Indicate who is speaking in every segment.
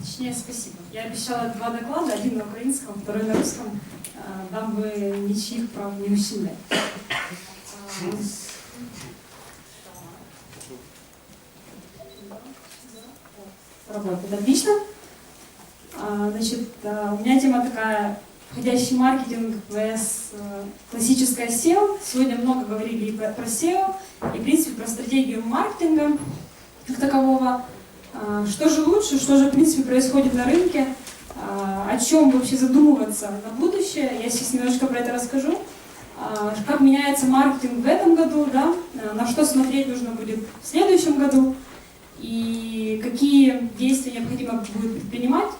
Speaker 1: Точнее, спасибо. Я обещала два доклада, один на украинском, второй на русском, а, дабы ничьих прав не ущемлять. А, Работает отлично. А, Значит, а, у меня тема такая входящий маркетинг vs э, классическое SEO. Сегодня много говорили и про SEO, и, в принципе, про стратегию маркетинга как такового. А, Что же лучше, что же, в принципе, происходит на рынке, а, о чем вообще задумываться на будущее. Я сейчас немножко про это расскажу. А, Как меняется маркетинг в этом году, да? На что смотреть нужно будет в следующем году, и какие действия необходимо будет предпринимать,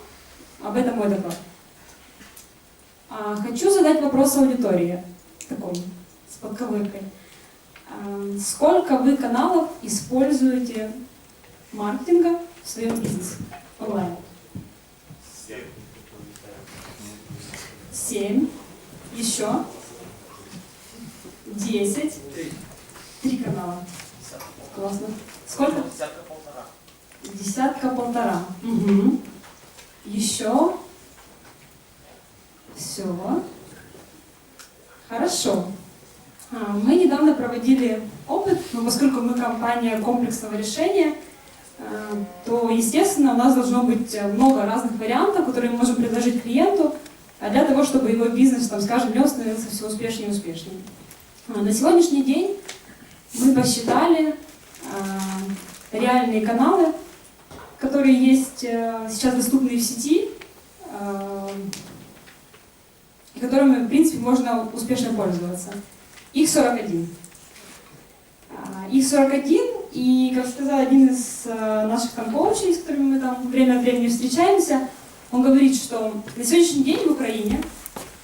Speaker 1: об этом мой доклад. Хочу задать вопрос аудитории, таком, с подковыркой. Сколько вы каналов используете маркетинга в своем бизнесе онлайн? Семь. Еще? Десять. Три канала. Классно. Сколько?
Speaker 2: Десятка полтора.
Speaker 1: Десятка-полтора. Угу. Еще. Все. Хорошо. А, Мы недавно проводили опыт, но поскольку мы компания комплексного решения, то, естественно, у нас должно быть э, много разных вариантов, которые мы можем предложить клиенту, а для того, чтобы его бизнес, там, скажем, днем становился все успешнее и успешнее. На сегодняшний день мы посчитали реальные каналы, которые есть э, сейчас доступны в сети, э, и которыми, в принципе, можно успешно пользоваться. Их 41. А, Их 41, и, как сказал один из э, наших там коучей, с которыми мы там время от времени встречаемся, он говорит, что на сегодняшний день в Украине,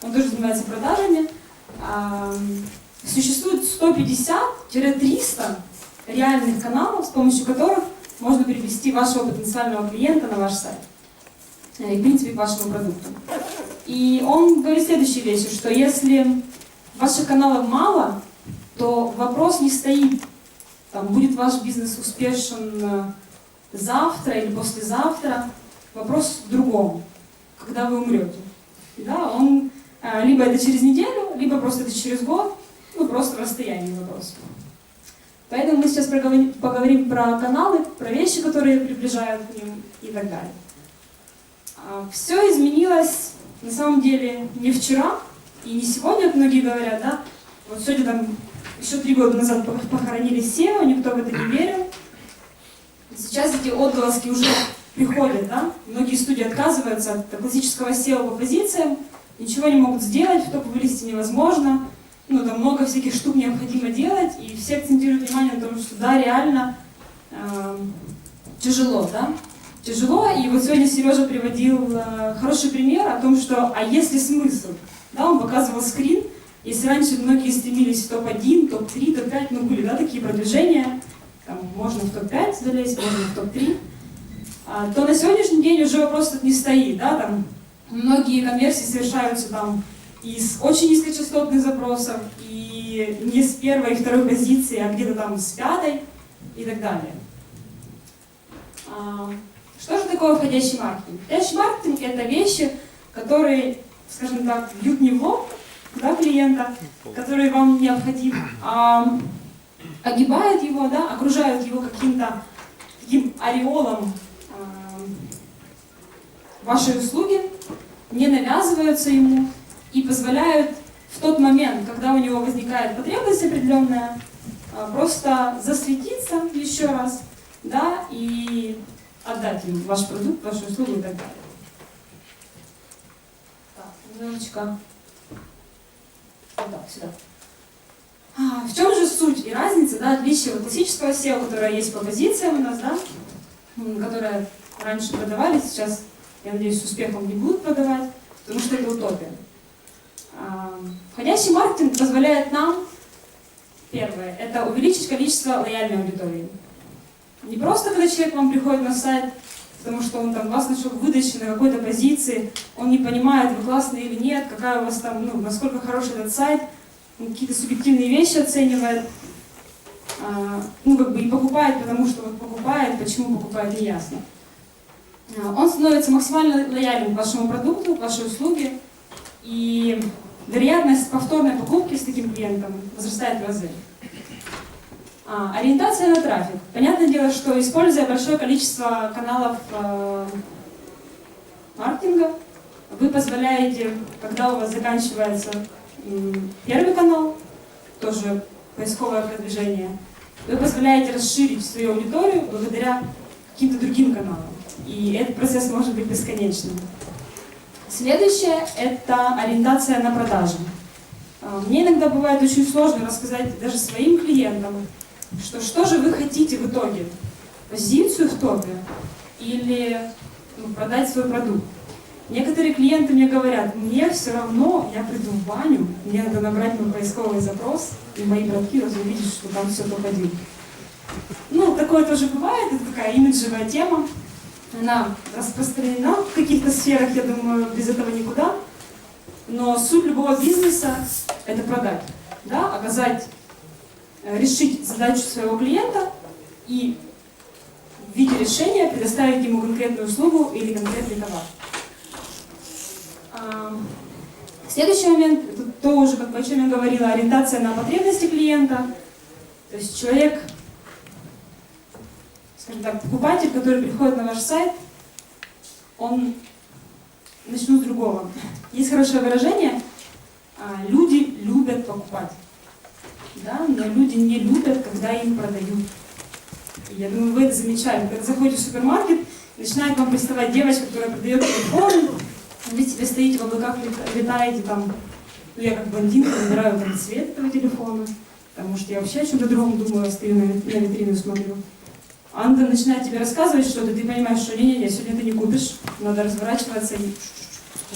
Speaker 1: он тоже занимается продажами, а, существует 150-300 реальных каналов, с помощью которых можно перевести вашего потенциального клиента на ваш сайт. Э, И, в принципе, к вашему продукту. И он говорит следующие вещи, что если ваших каналов мало, то вопрос не стоит, там, будет ваш бизнес успешен э, завтра или послезавтра. Вопрос в другом, когда вы умрете. Да, он э, либо это через неделю, либо просто это через год, ну просто расстояние вопрос. Поэтому мы сейчас проговори- поговорим про каналы, про вещи, которые приближают к ним и так далее. Все изменилось на самом деле не вчера и не сегодня, многие говорят, да. Вот сегодня там еще три года назад пох- похоронили SEO, никто в это не верил. Сейчас эти отголоски уже приходят, да. Многие студии отказываются от классического SEO по позициям, ничего не могут сделать, в топ вылезти невозможно ну, там много всяких штук необходимо делать, и все акцентируют внимание на том, что да, реально эм, тяжело, да, тяжело, и вот сегодня Сережа приводил э, хороший пример о том, что, а если смысл, да, он показывал скрин, если раньше многие стремились в топ-1, топ-3, топ-5, ну, были, да, такие продвижения, там, можно в топ-5 залезть, можно в топ-3, а, то на сегодняшний день уже вопрос тут не стоит, да, там, многие конверсии совершаются там из очень низкочастотных запросов, и не с первой и второй позиции, а где-то там с пятой и так далее. А, Что же такое входящий маркетинг? Входящий маркетинг – это вещи, которые, скажем так, бьют не в лоб да, клиента, которые вам необходимы, а огибают его, да, окружают его каким-то таким ореолом а, вашей услуги, не навязываются ему и позволяют в тот момент, когда у него возникает потребность определенная, а, просто засветиться еще раз, да, и отдать ему ваш продукт, вашу услугу и так далее. Так, немножечко вот сюда. А, В чем же суть и разница, да, отличие от классического SEO, которое есть по позициям у нас, да, которое раньше продавали, сейчас, я надеюсь, с успехом не будут продавать, потому что это утопия. А, Входящий маркетинг позволяет нам, первое, это увеличить количество лояльной аудитории. Не просто, когда человек вам приходит на сайт, потому что он там вас нашел в выдаче на какой-то позиции, он не понимает, вы классные или нет, какая у вас там, ну, насколько хороший этот сайт, какие-то субъективные вещи оценивает, а, ну, как бы и покупает, потому что вот покупает, почему покупает, не ясно. а, он становится максимально лоялен к вашему продукту, к вашей услуге, и вероятность повторной покупки с таким клиентом возрастает в разы. А, ориентация на трафик. Понятное дело, что используя большое количество каналов э, маркетинга, вы позволяете, когда у вас заканчивается первый канал, тоже поисковое продвижение, вы позволяете расширить свою аудиторию благодаря каким-то другим каналам. И этот процесс может быть бесконечным. Следующее – это ориентация на продажи. А, Мне иногда бывает очень сложно рассказать даже своим клиентам, что что же вы хотите в итоге? Позицию в топе или ну, продать свой продукт? Некоторые клиенты мне говорят, мне все равно, я приду в баню, мне надо набрать мой поисковый запрос, и мои братки видеть, что там все топ-1. Ну, такое тоже бывает, это такая имиджевая тема. Она распространена в каких-то сферах, я думаю, без этого никуда. Но суть любого бизнеса – это продать, да, оказать, решить задачу своего клиента и в виде решения предоставить ему конкретную услугу или конкретный товар. Следующий момент, это тоже, как о чем я говорила, ориентация на потребности клиента. То есть человек, скажем так, покупатель, который приходит на ваш сайт, он начну с другого. Есть хорошее выражение, а, люди любят покупать. Да, но люди не любят, когда им продают. Я думаю, вы это замечали. Когда заходите в супермаркет, начинает вам приставать девочка, которая продает телефон, вы себе стоите в облаках, лета- летаете там, ну я как блондинка выбираю там цвет этого телефона, потому что я вообще о чем-то другом думаю, стою на, на витрину смотрю. А Она начинает тебе рассказывать что-то, ты понимаешь, что не-не-не, сегодня ты не купишь, надо разворачиваться и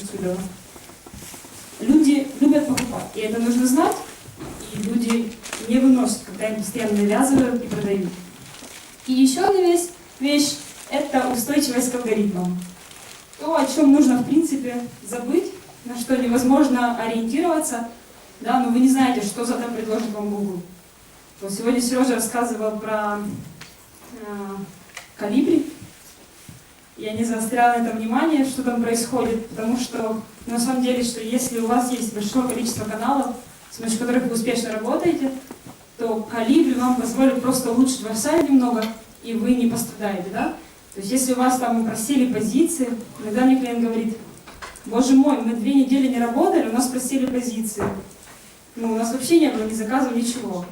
Speaker 1: отсюда. Люди любят покупать, и это нужно знать, им постоянно навязывают и продают. И еще одна вещь, вещь – это устойчивость к алгоритмам. То, о чем нужно, в принципе, забыть, на что невозможно ориентироваться, да, но вы не знаете, что завтра предложит вам Google. Вот сегодня Сережа рассказывал про э, калибри. Я не заостряла на это внимание, что там происходит, потому что на самом деле, что если у вас есть большое количество каналов, с помощью которых вы успешно работаете, то калибри вам позволит просто улучшить ваш сайт немного, и вы не пострадаете, да? То есть если у вас там просели позиции, иногда мне клиент говорит, боже мой, мы две недели не работали, у нас просели позиции. Ну, у нас вообще не было ни заказов, ничего.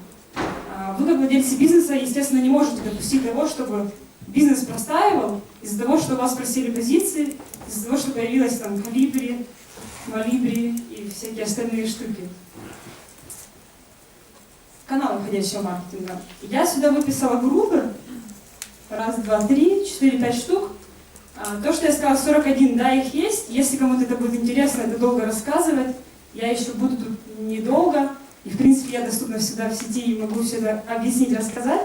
Speaker 1: А Вы, как владельцы бизнеса, естественно, не можете допустить того, чтобы бизнес простаивал из-за того, что у вас просили позиции, из-за того, что появилась там калибри, малибри и всякие остальные штуки. Канал входящего маркетинга. Я сюда выписала группы. Раз, два, три, четыре, пять штук. А, То, что я сказала, 41, да, их есть. Если кому-то это будет интересно, это долго рассказывать. Я еще буду тут недолго. И, в принципе, я доступна всегда в сети и могу все это объяснить, рассказать.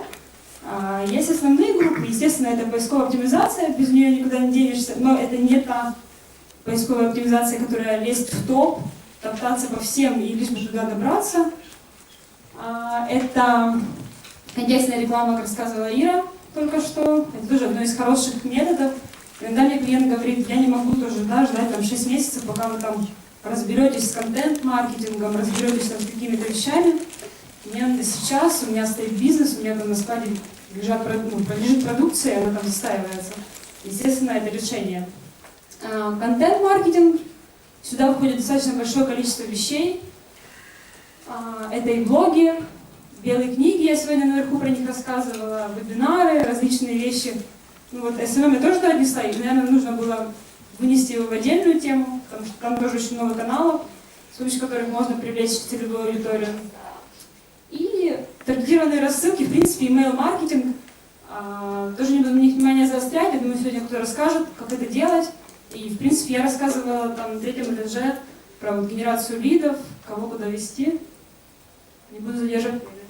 Speaker 1: А, Есть основные группы. Естественно, это поисковая оптимизация, без нее никуда не денешься. Но это не та поисковая оптимизация, которая лезть в топ, топтаться по всем и лишь бы туда добраться. А, Это контекстная реклама, как рассказывала Ира только что. Это тоже одно из хороших методов. Иногда мне клиент говорит, я не могу тоже да, ждать там 6 месяцев, пока вы там разберетесь с контент-маркетингом, разберетесь там с какими-то вещами. Мне надо сейчас, у меня стоит бизнес, у меня там на складе лежат, ну, лежит продукция, она там застаивается. Естественно, это решение. А, Контент-маркетинг. Сюда входит достаточно большое количество вещей. А, Это и блоги, белые книги, я сегодня наверху про них рассказывала, вебинары, различные вещи. Ну вот SMM я тоже туда отнесла, и, наверное, нужно было вынести его в отдельную тему, потому что там тоже очень много каналов, с помощью которых можно привлечь целевую аудиторию. И таргетированные рассылки, в принципе, email-маркетинг. А, Тоже не буду на них внимание заострять, я думаю, сегодня кто-то расскажет, как это делать. И, в принципе, я рассказывала там на третьем этаже про вот генерацию лидов, кого куда вести. Не буду задерживать время.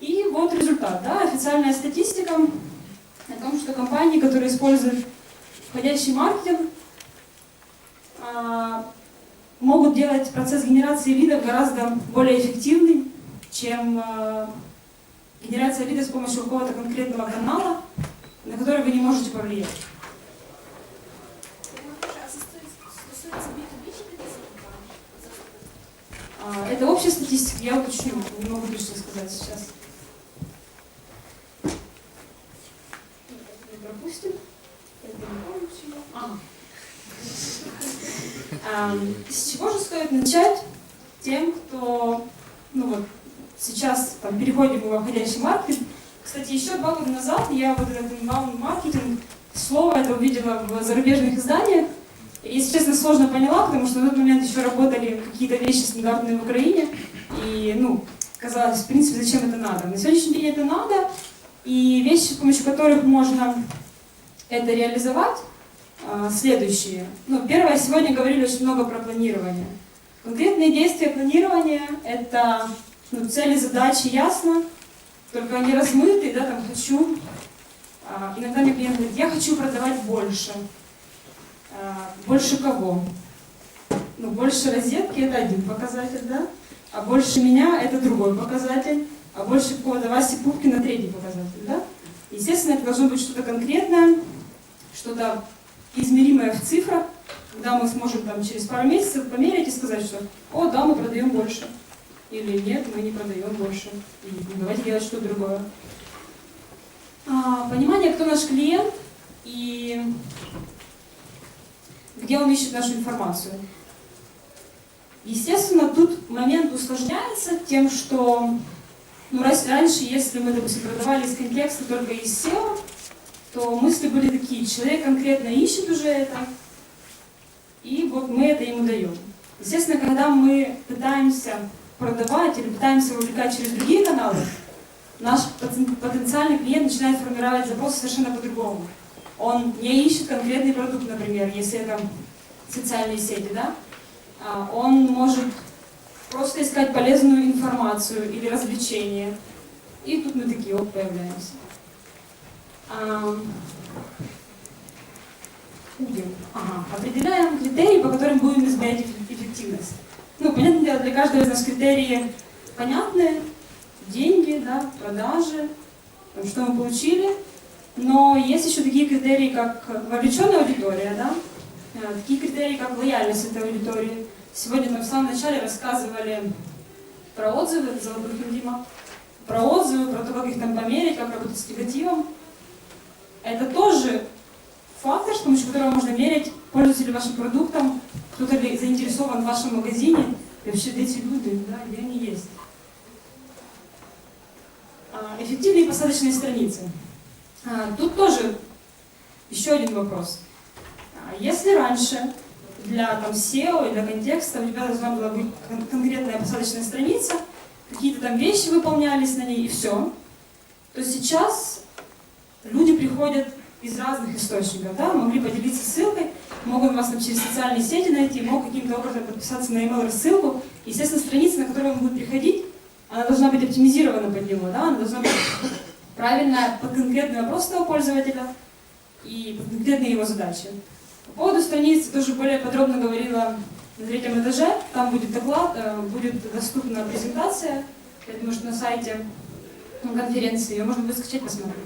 Speaker 1: И вот результат, да, официальная статистика о том, что компании, которые используют входящий маркетинг, а, могут делать процесс генерации лидов гораздо более эффективный, чем а, генерация лидов с помощью какого-то конкретного канала. на которые вы не можете повлиять. А, Это общая статистика, я уточню, не могу точно сказать сейчас. Не пропустим. А. С чего же стоит начать тем, кто, ну вот, сейчас там, переходим в входящий маркетинг. Кстати, еще два года назад я вот этот inbound маркетинг, слово это увидела в зарубежных изданиях. Если честно, сложно поняла, потому что на тот момент еще работали какие-то вещи стандартные в Украине. И, ну, казалось, в принципе, зачем это надо. На сегодняшний день это надо. И вещи, с помощью которых можно это реализовать, а, следующие. Ну, первое, сегодня говорили очень много про планирование. Конкретные действия планирования – это ну, цели, задачи ясно, только они размытые, да, там хочу. А, иногда мне клиент говорит, я хочу продавать больше. А, больше кого? Ну, больше розетки – это один показатель, да? А больше меня – это другой показатель. А больше какого-то Васи Пупкина – третий показатель, да? Естественно, это должно быть что-то конкретное, что-то измеримое в цифрах, когда мы сможем там через пару месяцев померить и сказать, что «О, да, мы продаем больше». Или «Нет, мы не продаем больше». И давайте делать что-то другое. А, понимание, кто наш клиент и где он ищет нашу информацию. Естественно, тут момент усложняется тем, что ну, раньше, если мы, допустим, продавали из контекста только из SEO, то мысли были такие, человек конкретно ищет уже это, и вот мы это ему даем. Естественно, когда мы пытаемся продавать или пытаемся вовлекать через другие каналы, наш потенциальный клиент начинает формировать запросы совершенно по-другому. Он не ищет конкретный продукт, например, если это социальные сети, да? А, Он может просто искать полезную информацию или развлечение. И тут мы такие вот появляемся. Будем. Ага. Определяем критерии, по которым будем измерять эфф- эффективность. Ну, понятное дело, для каждого из нас критерии понятны. Деньги, да, продажи, что мы получили. Но есть еще такие критерии, как вовлеченная аудитория, да, э, такие критерии, как лояльность этой аудитории. Сегодня мы в самом начале рассказывали про отзывы, это золотой Дима, про отзывы, про то, как их там померить, как работать с негативом. Это тоже фактор, с помощью которого можно мерить, пользуются ли вашим продуктом, кто-то ли заинтересован в вашем магазине, и вообще эти люди, да, где они есть. А, Эффективные посадочные страницы. А, Тут тоже еще один вопрос. А, Если раньше для там, SEO и для контекста у тебя должна была быть кон- конкретная посадочная страница, какие-то там вещи выполнялись на ней и все, то сейчас люди приходят из разных источников, да, могли поделиться ссылкой, могут вас там через социальные сети найти, могут каким-то образом подписаться на email рассылку. Естественно, страница, на которую он будет приходить, она должна быть оптимизирована под него, да, она должна быть правильная под конкретный вопрос этого пользователя и под конкретные его задачи. По поводу страницы тоже более подробно говорила на третьем этаже, там будет доклад, э, будет доступна презентация, я думаю, что на сайте конференции ее можно будет скачать, посмотреть.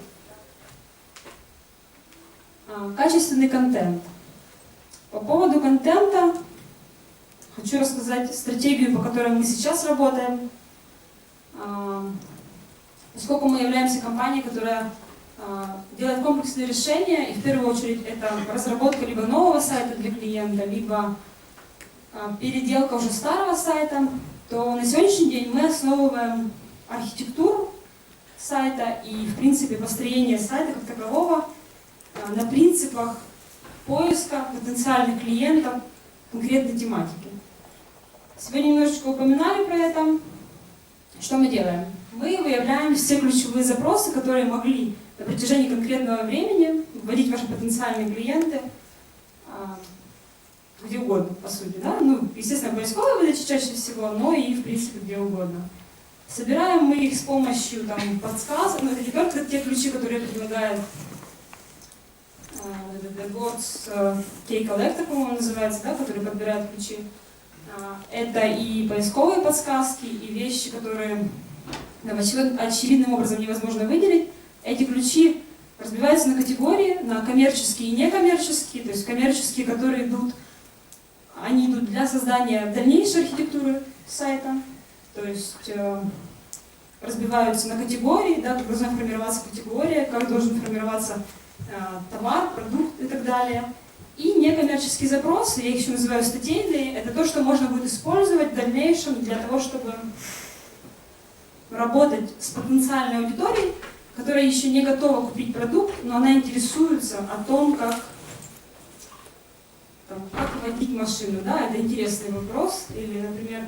Speaker 1: А, Качественный контент. По поводу контента хочу рассказать стратегию, по которой мы сейчас работаем. Поскольку мы являемся компанией, которая а, делает комплексные решения, и в первую очередь это разработка либо нового сайта для клиента, либо а, переделка уже старого сайта, то на сегодняшний день мы основываем архитектуру сайта и, в принципе, построение сайта как такового а, на принципах поиска потенциальных клиентов конкретной тематики. Сегодня немножечко упоминали про это. Что мы делаем? Мы выявляем все ключевые запросы, которые могли на протяжении конкретного времени вводить ваши потенциальные клиенты а, где угодно, по сути. Да? Ну, естественно, поисковая выдача чаще всего, но и, в принципе, где угодно. Собираем мы их с помощью там, подсказок, но это не только те ключи, которые предлагает а, это Gods э, Key Collector, по-моему, называется, да, который подбирает ключи. А, Это и поисковые подсказки, и вещи, которые очевидным образом невозможно выделить. Эти ключи разбивается на категории, на коммерческие и некоммерческие, то есть коммерческие, которые идут, они идут для создания дальнейшей архитектуры сайта, то есть э, разбиваются на категории, да, как должна формироваться категория, как должен формироваться э, товар, продукт и так далее. И некоммерческие запросы, я их еще называю статейные, это то, что можно будет использовать в дальнейшем для того, чтобы работать с потенциальной аудиторией, которая еще не готова купить продукт, но она интересуется о том, как, там, как водить машину. Да? Это интересный вопрос. Или, например,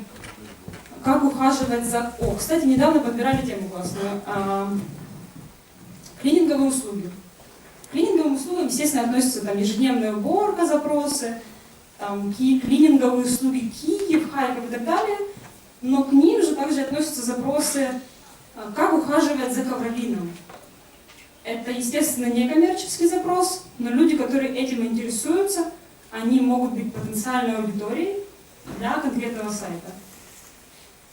Speaker 1: как ухаживать за... О, кстати, недавно подбирали тему классную. А, клининговые услуги. К клининговым услугам, естественно, относятся там, ежедневная уборка, запросы, там, клининговые услуги Киев, Харьков и так далее. Но к ним же также относятся запросы, а, как ухаживать за ковролином. Это, естественно, не коммерческий запрос, но люди, которые этим интересуются, они могут быть потенциальной аудиторией для конкретного сайта.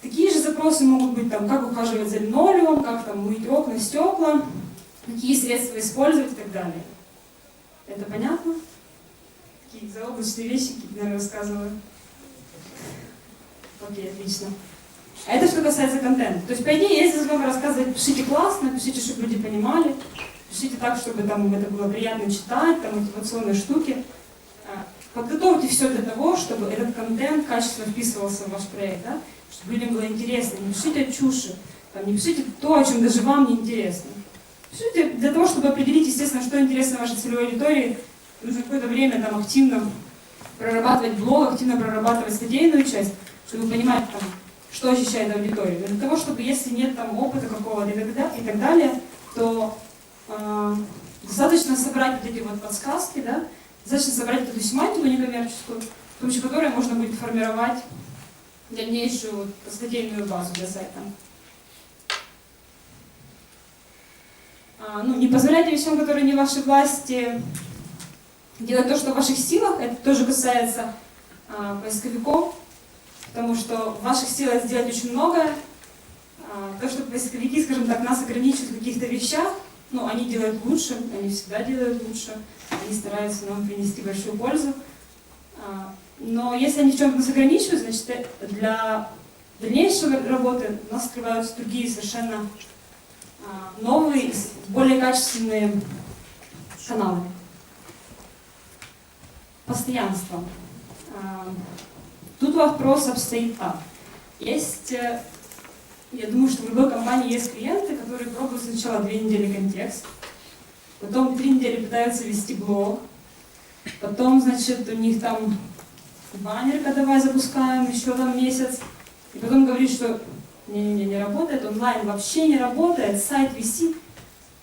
Speaker 1: Такие же запросы могут быть, там, как ухаживать за линолеумом, как там, мыть окна, стекла, какие средства использовать и так далее. Это понятно? Какие заоблачные вещи, наверное, рассказываю. Окей, отлично. А это что касается контента. То есть, по идее, если вам рассказывать, пишите классно, пишите, чтобы люди понимали, пишите так, чтобы там это было приятно читать, там мотивационные штуки. А, подготовьте все для того, чтобы этот контент качественно вписывался в ваш проект. Да? чтобы людям было интересно. Не пишите чуши, там, не пишите то, о чем даже вам не интересно. Пишите для того, чтобы определить, естественно, что интересно вашей целевой аудитории, нужно какое-то время там активно прорабатывать блог, активно прорабатывать статейную часть, чтобы понимать, там, что ощущает аудитория. Для того, чтобы если нет там опыта какого-то и так далее, то э, достаточно собрать вот эти вот подсказки, да, достаточно собрать эту семантику некоммерческую, с помощью которой можно будет формировать дальнейшую вот, статейную базу для сайта. А, ну, не позволяйте вещам, которые не вашей власти, делать то, что в ваших силах. Это тоже касается а, поисковиков, потому что в ваших силах сделать очень многое. А, то, что поисковики, скажем так, нас ограничивают в каких-то вещах, ну, они делают лучше, они всегда делают лучше, они стараются нам принести большую пользу. А, но если они в чем-то нас ограничивают, значит, э, для дальнейшей работы у нас открываются другие совершенно а, новые, более качественные каналы. Постоянство. Тут вопрос обстоит так. Есть, э, я думаю, что в любой компании есть клиенты, которые пробуют сначала две недели контекст, потом три недели пытаются вести блог, потом, значит, у них там баннерка давай запускаем еще там месяц, и потом говорит, что не-не-не, не работает, онлайн вообще не работает, сайт висит.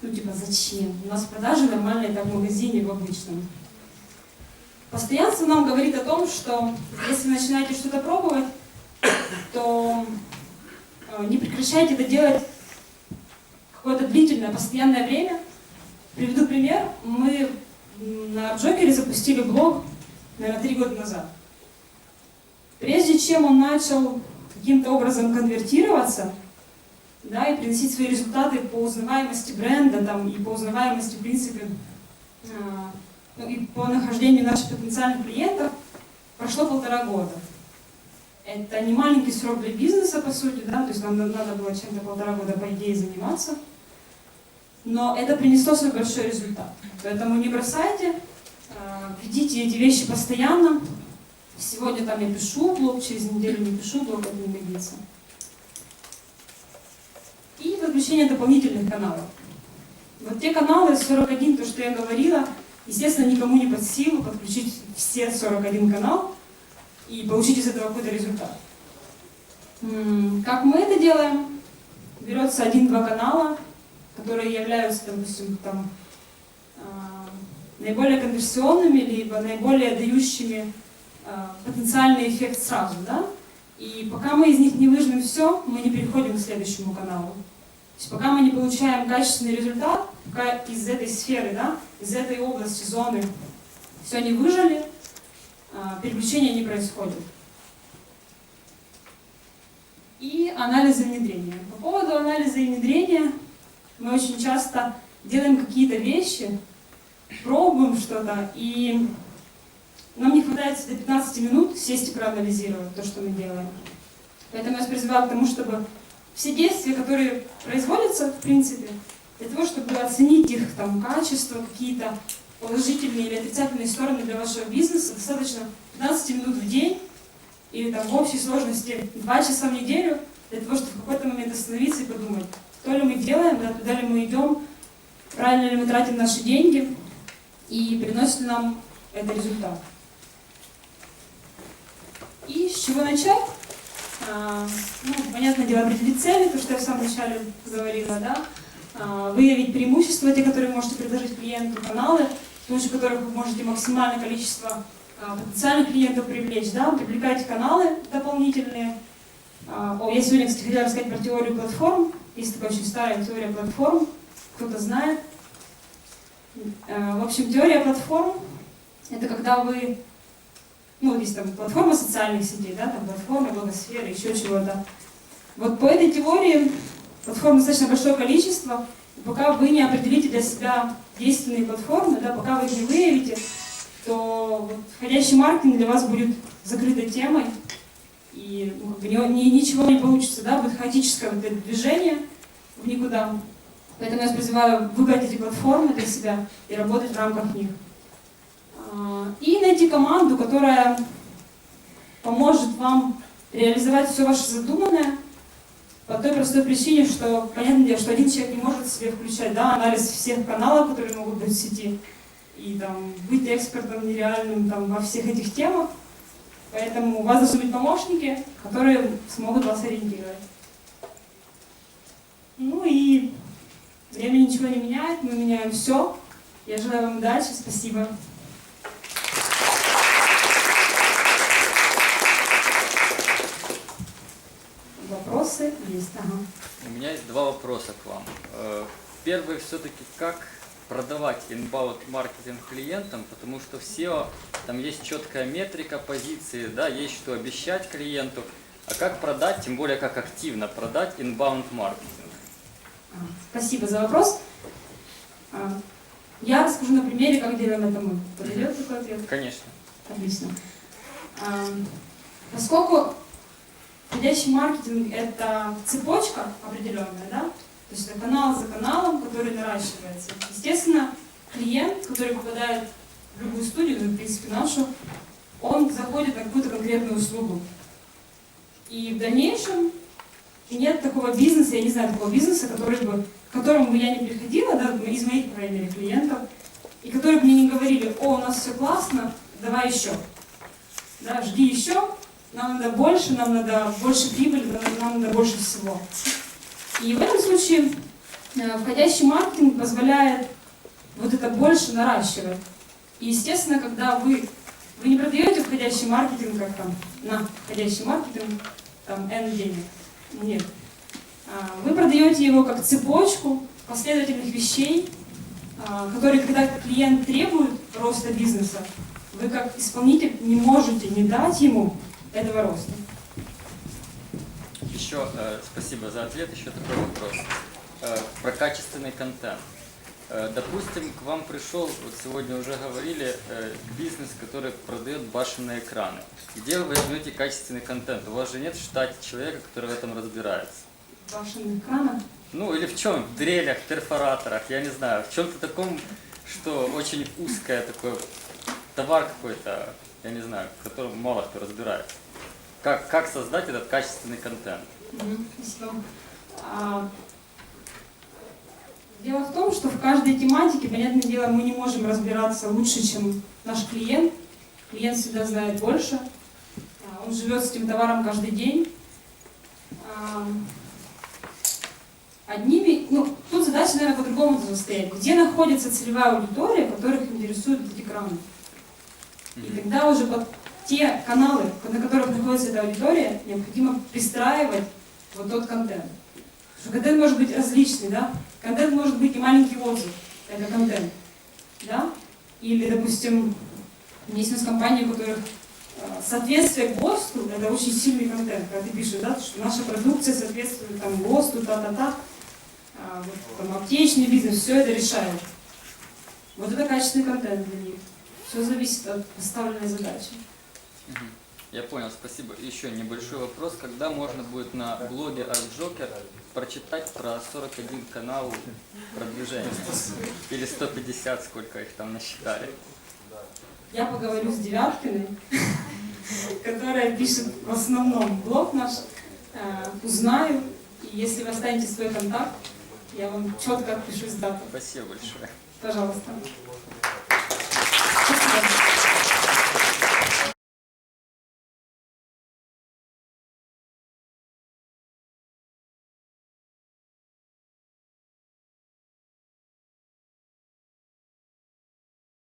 Speaker 1: Ну типа зачем? У нас продажи нормальные там в магазине, в обычном. Постоянство нам говорит о том, что если начинаете что-то пробовать, то э, не прекращайте это делать какое-то длительное, постоянное время. Приведу пример. Мы на Джокере запустили блог, наверное, три года назад. Прежде чем он начал каким-то образом конвертироваться, да, и приносить свои результаты по узнаваемости бренда там, и по узнаваемости, в принципе, э, ну, и по нахождению наших потенциальных клиентов, прошло полтора года. Это не маленький срок для бизнеса, по сути, да, то есть нам надо было чем-то полтора года, по идее, заниматься. Но это принесло свой большой результат. Поэтому не бросайте, э, ведите эти вещи постоянно, Сегодня там я пишу блог, через неделю не пишу блог, это не годится. И подключение дополнительных каналов. Вот те каналы 41, то, что я говорила, естественно, никому не под силу подключить все 41 канал и получить из этого какой-то результат. Как мы это делаем? Берется один-два канала, которые являются, допустим, там, а, наиболее конверсионными, либо наиболее дающими Э, потенциальный эффект сразу, да? И пока мы из них не выжмем все, мы не переходим к следующему каналу. То есть пока мы не получаем качественный результат, пока из этой сферы, да, из этой области, зоны все не выжили, э, переключения не происходит. И анализы внедрения. По поводу анализа и внедрения мы очень часто делаем какие-то вещи, пробуем что-то, и нам не хватает до 15 минут сесть и проанализировать то, что мы делаем. Поэтому я вас призываю к тому, чтобы все действия, которые производятся, в принципе, для того, чтобы оценить их там, качество, какие-то положительные или отрицательные стороны для вашего бизнеса, достаточно 15 минут в день или там в общей сложности 2 часа в неделю, для того, чтобы в какой-то момент остановиться и подумать, то ли мы делаем, да, туда ли мы идем, правильно ли мы тратим наши деньги и приносит ли нам это результат. И с чего начать? А, ну, понятное дело, определить цели, то, что я в самом начале говорила, да, выявить преимущества, те, которые можете предложить клиенту, каналы, с помощью которых вы можете максимальное количество а, потенциальных клиентов привлечь, да, привлекайте каналы дополнительные. А, о, я сегодня, кстати, хотела рассказать про теорию платформ. Есть такая очень старая теория платформ, кто-то знает. А, в общем, теория платформ – это когда вы ну, есть там платформа социальных сетей, да, там платформа, блогосфера, еще чего-то. Вот по этой теории платформ достаточно большое количество, и пока вы не определите для себя действенные платформы, да, пока вы их не выявите, то вот, входящий маркетинг для вас будет закрытой темой, и ну, как ничего не получится, да, будет хаотическое вот это движение в никуда. Поэтому я вас призываю выбрать эти платформы для себя и работать в рамках них. А, и найти команду, которая поможет вам реализовать все ваше задуманное по той простой причине, что, понятное дело, что один человек не может себе включать да, анализ всех каналов, которые могут быть в сети, и там, быть экспертом нереальным там, во всех этих темах. Поэтому у вас должны быть помощники, которые смогут вас ориентировать. Ну и время ничего не меняет, мы меняем все. Я желаю вам удачи, спасибо. Есть, ага.
Speaker 2: У меня есть два вопроса к вам. Э, Первый все-таки как продавать inbound маркетинг клиентам, потому что в SEO там есть четкая метрика позиции, да, есть что обещать клиенту, а как продать, тем более как активно продать inbound маркетинг.
Speaker 1: А, Спасибо за вопрос. А, Я расскажу на примере, как делаем это мы. Подойдет такой ответ?
Speaker 2: Конечно.
Speaker 1: Отлично. А, Поскольку входящий маркетинг – это цепочка определенная, да? То есть это канал за каналом, который наращивается. Естественно, клиент, который попадает в любую студию, ну, в принципе, нашу, он заходит на какую-то конкретную услугу. И в дальнейшем нет такого бизнеса, я не знаю такого бизнеса, который бы, к которому бы я не приходила, да, из моих, по крайней мере, клиентов, и которые бы мне не говорили, о, у нас все классно, давай еще. Да, жди еще, нам надо больше, нам надо больше прибыли, нам, надо больше всего. И в этом случае э, входящий маркетинг позволяет вот это больше наращивать. И естественно, когда вы, вы не продаете входящий маркетинг как там на входящий маркетинг там N денег. Нет. А, Вы продаете его как цепочку последовательных вещей, а, которые, когда клиент требует роста бизнеса, вы как исполнитель не можете не дать ему этого роста.
Speaker 2: Еще э, спасибо за ответ. Еще такой вопрос Э, про качественный контент. Э, допустим, к вам пришел, вот сегодня уже говорили, э, бизнес, который продает башенные экраны. Где вы возьмете качественный контент? У вас же нет в штате человека, который в этом разбирается.
Speaker 1: Вашим экраном.
Speaker 2: Ну или в чем? В дрелях, перфораторах, я не знаю. В чем-то таком, что очень узкое такое, товар какой-то, я не знаю, в котором мало кто разбирается. Как, как создать этот качественный контент?
Speaker 1: А, Дело в том, что в каждой тематике, понятное дело, мы не можем разбираться лучше, чем наш клиент. Клиент всегда знает больше. А, Он живет с этим товаром каждый день. А, Одними, ну, тут задача, наверное, по-другому стоять. Где находится целевая аудитория, которых интересуют эти экраны? И тогда уже под те каналы, на которых находится эта аудитория, необходимо пристраивать вот тот контент. Потому что контент может быть различный, да? Контент может быть и маленький отзыв, это контент, да? Или, допустим, есть у нас компании, у которых э, соответствие ГОСТу – это очень сильный контент, когда ты пишешь, да, что наша продукция соответствует там ГОСТу, та-та-та. а, вот, там, аптечный бизнес, все это решают. Вот это качественный контент для них. Все зависит от поставленной задачи.
Speaker 2: Я понял, спасибо. Еще небольшой вопрос. Когда можно будет на блоге ArtJoker прочитать про 41 канал продвижения? Или 150, сколько их там насчитали?
Speaker 1: Я поговорю с Девяткиной, которая пишет в основном блог наш. Э, Узнаю, и если вы останете свой контакт, я вам четко отпишусь дату.
Speaker 2: Спасибо большое.
Speaker 1: Пожалуйста.